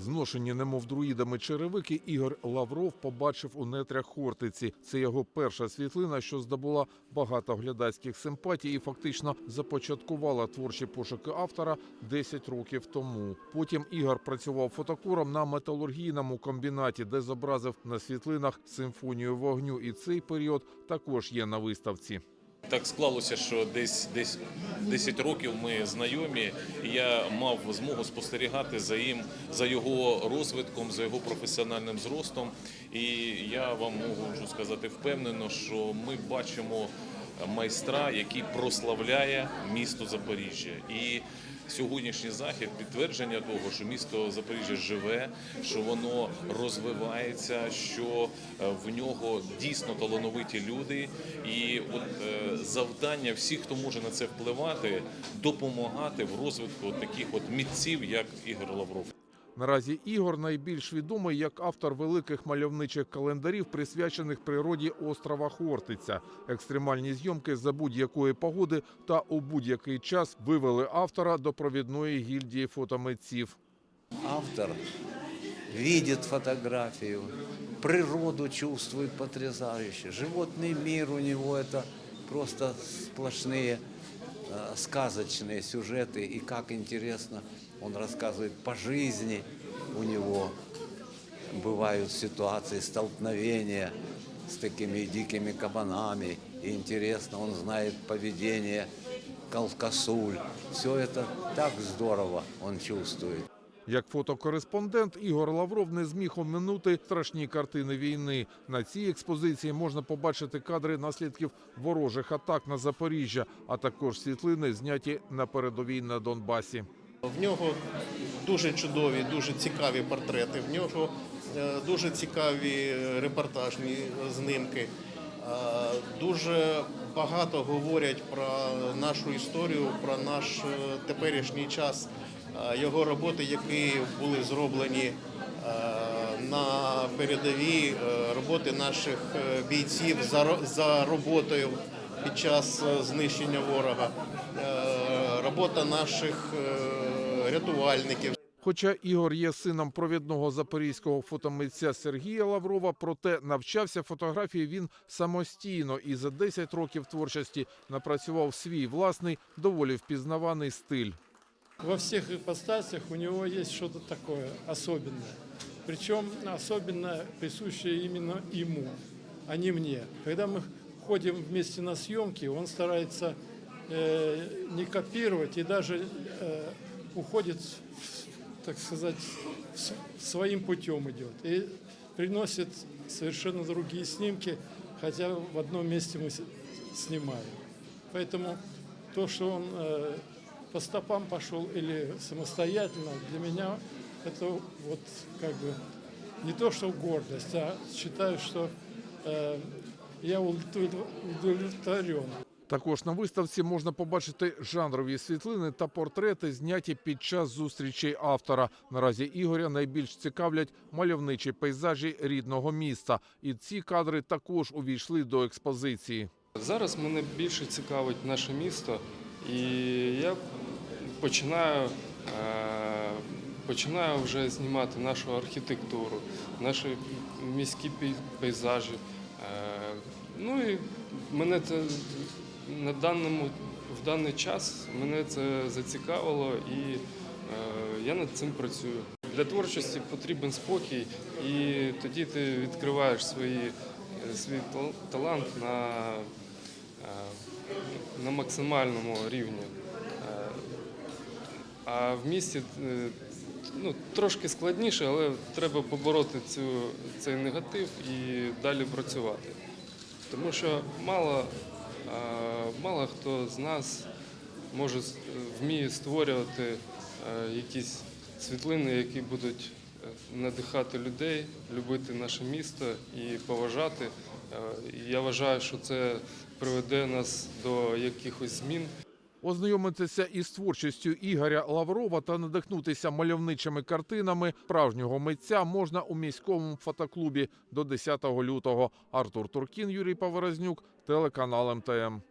Зношені немов друїдами черевики Ігор Лавров побачив у нетрях Хортиці. Це його перша світлина, що здобула багато глядацьких симпатій і фактично започаткувала творчі пошуки автора 10 років тому. Потім Ігор працював фотокуром на металургійному комбінаті, де зобразив на світлинах симфонію вогню. І цей період також є на виставці. Так склалося, що десь десь 10 років ми знайомі, і я мав змогу спостерігати за їм, за його розвитком, за його професіональним зростом. І я вам можу сказати впевнено, що ми бачимо майстра, який прославляє місто Запоріжжя. І сьогоднішній захід підтвердження того, що місто Запоріжжя живе, що воно розвивається, що е, в нього дійсно талановиті люди. І от е, завдання всіх, хто може на це впливати, допомагати в розвитку таких от митців, як Ігор Лавров. Наразі Ігор найбільш відомий як автор великих мальовничих календарів, присвячених природі острова Хортиця. Екстремальні зйомки за будь-якої погоди та у будь-який час вивели автора до провідної гільдії фотомитців. автор видит фотографию, природу чувствует потрясающе. Животный мир у него это просто сплошные э, сказочные сюжеты. И как интересно он рассказывает по жизни у него бывают ситуации столкновения с такими дикими кабанами. И интересно, он знает поведение колкасуль. Все это так здорово он чувствует. Як фотокореспондент Ігор Лавров не зміг оминути страшні картини війни. На цій експозиції можна побачити кадри наслідків ворожих атак на Запоріжжя, а також світлини, зняті на передовій на Донбасі. В нього дуже чудові, дуже цікаві портрети. В нього е, дуже цікаві репортажні знимки. Е, Дуже багато говорять про нашу історію, про наш е, теперішній час. Його роботи, які були зроблені е, на передовій, е, роботи наших е, бійців за роботою під час знищення ворога, робота наших рятувальників. Хоча Ігор є сином провідного запорізького фотомитця Сергія Лаврова, проте навчався фотографії він самостійно і за 10 років творчості напрацював свій власний, доволі впізнаваний стиль. Во всех ипостасях у него есть что-то такое особенное. Причем особенно присущее именно ему, а не мне. Когда мы ходим вместе на съемки, он старается э, не копировать и даже э, уходит, так сказать, своим путем идет. И приносит совершенно другие снимки, хотя в одном месте мы снимаем. Поэтому то, что он э, по стопам пошел или самостоятельно, для меня это вот как бы не то, что гордость, а считаю, что э, я удовлет- удовлетворен. Також на виставці можна побачити жанрові світлини та портрети, зняті під час зустрічей автора. Наразі Ігоря найбільш цікавлять мальовничі пейзажі рідного міста, і ці кадри також увійшли до експозиції. Зараз мене більше цікавить наше місто, і я починаю, е, починаю вже знімати нашу архітектуру, наші міські пейзажі. Е, Ну і мене це на даному в даний час мене це зацікавило і е, я над цим працюю. Для творчості потрібен спокій, і тоді ти відкриваєш свої, свій талант на, на максимальному рівні. А в місті е, ну, трошки складніше, але треба побороти цю, цей негатив і далі працювати. Тому що мало, мало хто з нас може вміє створювати е, якісь світлини, які будуть е, надихати людей, любити наше місто і поважати. Я вважаю, що це приведе нас до якихось змін. Ознайомитися із творчістю Ігоря Лаврова та надихнутися мальовничими картинами справжнього митця можна у міському фотоклубі до 10 лютого. Артур Туркін, Юрій Паворознюк, телеканал МТМ.